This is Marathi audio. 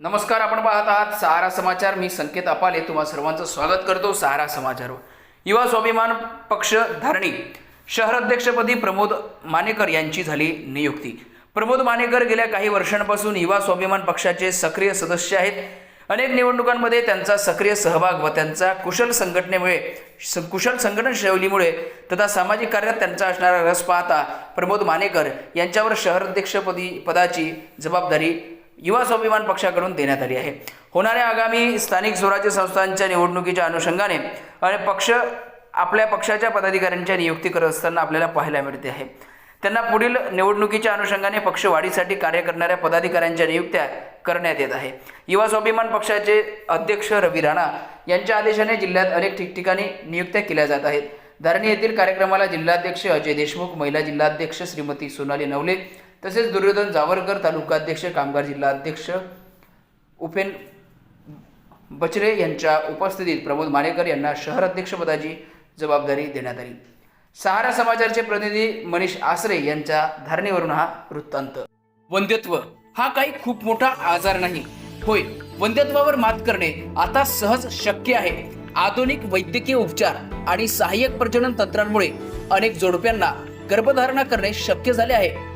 नमस्कार आपण पाहत आहात सहारा समाचार. मी संकेत अपाले तुम्हा सर्वांचं स्वागत करतो सहारा समाचारवर. युवा स्वाभिमान पक्ष धारणी. शहर अध्यक्षपदी प्रमोद मानेकर यांची झाली नियुक्ती. प्रमोद मानेकर गेल्या काही वर्षांपासून युवा स्वाभिमान पक्षाचे सक्रिय सदस्य आहेत. अनेक निवडणुकांमध्ये त्यांचा सक्रिय सहभाग व त्यांचा कुशल संघटनेमुळे कुशल संघटन शैलीमुळे तथा सामाजिक कार्यात त्यांचा असणारा रस पाहता प्रमोद मानेकर यांच्यावर शहराध्यक्षपदी पदाची जबाबदारी युवा स्वाभिमान पक्षाकडून देण्यात आली आहे. होणाऱ्या आगामी स्थानिक स्वराज्य संस्थांच्या निवडणुकीच्या अनुषंगाने आणि पक्ष आपल्या पक्षाच्या पदाधिकाऱ्यांच्या नियुक्ती करत असताना आपल्याला पाहायला मिळते आहे. त्यांना पुढील निवडणुकीच्या अनुषंगाने पक्ष वाढीसाठी कार्य करणाऱ्या पदाधिकाऱ्यांच्या नियुक्त्या करण्यात येत आहे. युवा स्वाभिमान पक्षाचे अध्यक्ष रवी राणा यांच्या आदेशाने जिल्ह्यात अनेक ठिकठिकाणी नियुक्त्या केल्या जात आहेत. धारणी येथील कार्यक्रमाला जिल्हाध्यक्ष अजय देशमुख महिला जिल्हाध्यक्ष श्रीमती सोनाली नवले तसेच दुर्योधन जावरकर तालुकाध्यक्ष कामगार जिल्हाध्यक्ष उपेन बचरे यांच्या उपस्थितीत प्रमोद मानेकर यांना शहर अध्यक्षपदाची जबाबदारी देण्यात आली. सहारा समाचारचे प्रतिनिधी मनीष आसरे यांच्या धारणेवरून हा वृत्तांत. वंध्यत्व हा काही खूप मोठा आजार नाही. होय वंध्यत्वावर मात करणे आता सहज शक्य आहे. आधुनिक वैद्यकीय उपचार आणि सहाय्यक प्रजनन तंत्रांमुळे अनेक जोडप्यांना गर्भधारणा करणे शक्य झाले आहे.